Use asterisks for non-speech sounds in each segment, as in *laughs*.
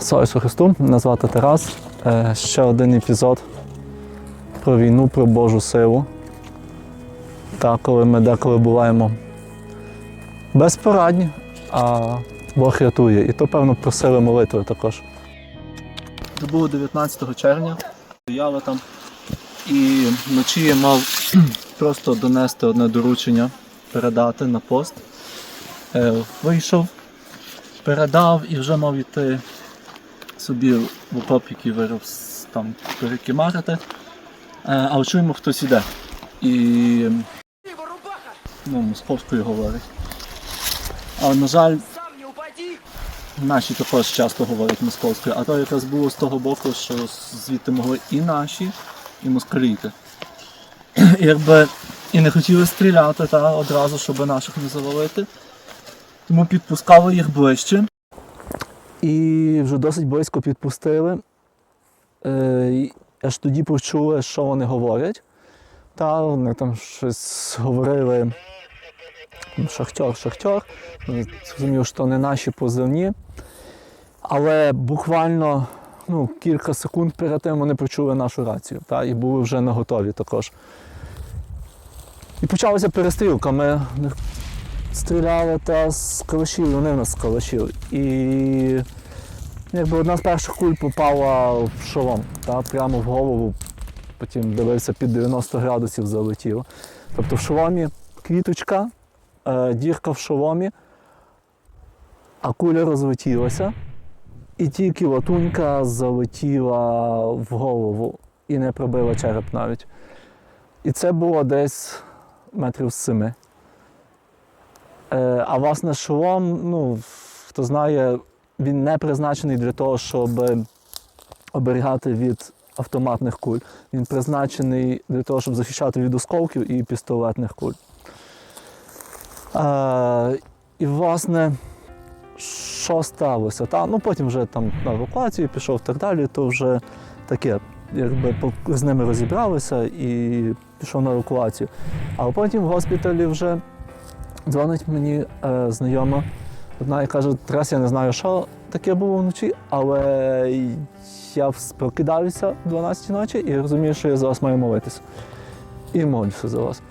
Слава Ісусу Христу, мене звати Тарас. Е, Ще один епізод про війну, про Божу силу. Та коли ми деколи буваємо безпорадні, а Бог рятує. І то, певно, просили молитви також. Це було 19 червня. Стояли там і вночі я мав *clears throat* просто донести одне доручення, передати на пост. Е, Вийшов, передав і вже мав йти собі в окоп, який вирив с- там перекимарити. Е, Але чуємо, хтось іде. І ну, московською говорить. Але, на жаль, наші також часто говорять московською, а то якраз було з того боку, що звідти могли і наші, і москалі йти. І Якби і не хотіли стріляти та, одразу, щоб наших не завалити. Тому підпускали їх ближче. І вже досить близько підпустили. Е, аж тоді почули, що вони говорять. Та вони там щось говорили. там, Шахтер, шахтер. Е, Зрозумів, що не наші позивні. Але буквально ну, кілька секунд перед тим вони почули нашу рацію та, і були вже на готові також. І почалася перестрілка. Ми стріляли та з калашів, вони в нас з калашів. І якби одна з перших куль попала в шолом, та, прямо в голову, потім дивився під 90 градусів залетіло. Тобто в шоломі квіточка, е, дірка в шоломі, а куля розлетілася. І тільки латунька залетіла в голову і не пробила череп навіть. І це було десь метрів з семи. Е, а власне шолом, ну, хто знає, він не призначений для того, щоб оберігати від автоматних куль. Він призначений для того, щоб захищати від осколків і пістолетних куль. Е, і, власне, що сталося? Та, ну, потім вже там на евакуацію пішов і так далі, то вже таке, якби з ними розібралися і пішов на евакуацію. А потім в госпіталі вже дзвонить мені е, знайома одна і каже, Тарас, я не знаю, що таке було вночі, але я прокидаюся в 12 ночі і розумію, що я за вас маю молитися. І молюся за вас.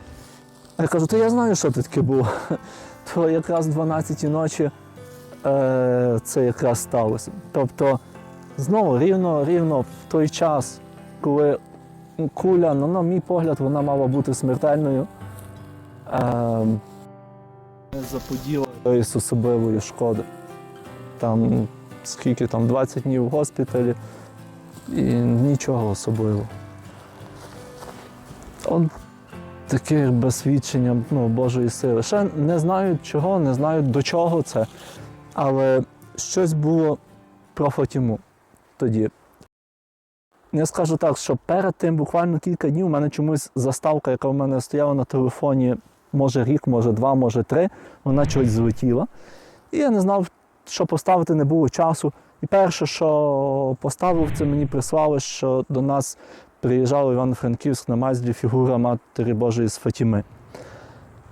Я кажу, то я знаю, що це таке було. *laughs* То якраз в 12 ночі е, це якраз сталося. Тобто, знову рівно, рівно в той час, коли куля, ну, на мій погляд, вона мала бути смертельною. Е, заподіла з особливої шкоди. Там скільки там 20 днів в госпіталі і нічого особливого. Он таке якби свідчення ну, Божої сили. Ще не знають чого, не знають до чого це, але щось було про Фатіму тоді. Я скажу так, що перед тим буквально кілька днів у мене чомусь заставка, яка в мене стояла на телефоні, може рік, може два, може три, вона чогось злетіла. І я не знав, що поставити, не було часу. І перше, що поставив, це мені прислали, що до нас приїжджав Івано-Франківськ на Мазлі фігура Матері Божої з Фатіми.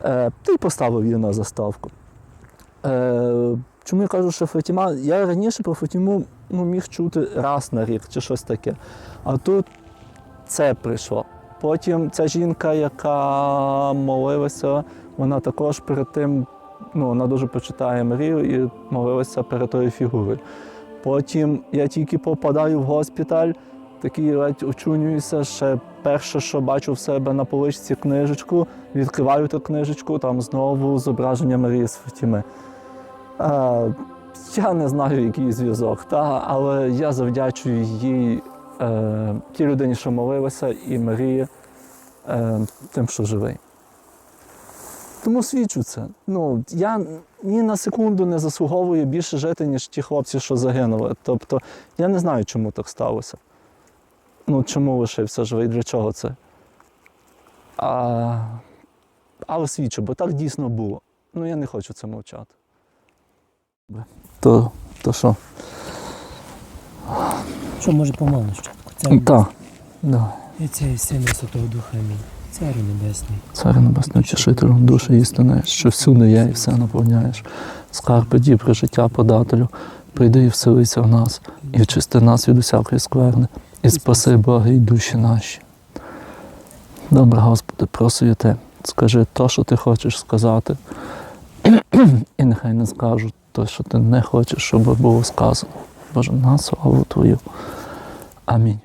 Е, й поставив її на заставку. Е, чому я кажу, що Фатіма? Я раніше про Фатіму ну, міг чути раз на рік чи щось таке. А тут це прийшло. Потім ця жінка, яка молилася, вона також перед тим, ну, вона дуже почитає Марію і молилася перед тою фігурою. Потім я тільки попадаю в госпіталь, такий ледь очунююся. Ще перше, що бачу в себе на поличці книжечку, відкриваю ту книжечку, там знову зображення Марії з Фатіми. Е, я не знаю, який зв'язок, та, але я завдячую їй, е, тій людині, що молилася, і Марії е, тим, що живий. Тому свідчу це. Ну, я ні на секунду не заслуговую більше жити, ніж ті хлопці, що загинули. Тобто я не знаю, чому так сталося. Ну, чому лишився живий, для чого це. А, але свідчу, бо так дійсно було. Ну, я не хочу це мовчати. То, то що? Що може помалу спочатку? Так. Да. І Отця і Сина Святого Духа Амінь. Царю Небесний. Царю небесний вчишителю, душі істини, що всюди є і все наповняєш. Скарби, дібри, життя подателю, прийди і вселися в нас, і очисти нас від усякої скверни, і спаси Бога і душі наші. Добре, Господи, просую Те, скажи то, що ти хочеш сказати, і нехай не скажуть то, що ти не хочеш, щоб було сказано. Боже, на славу Твою. Амінь.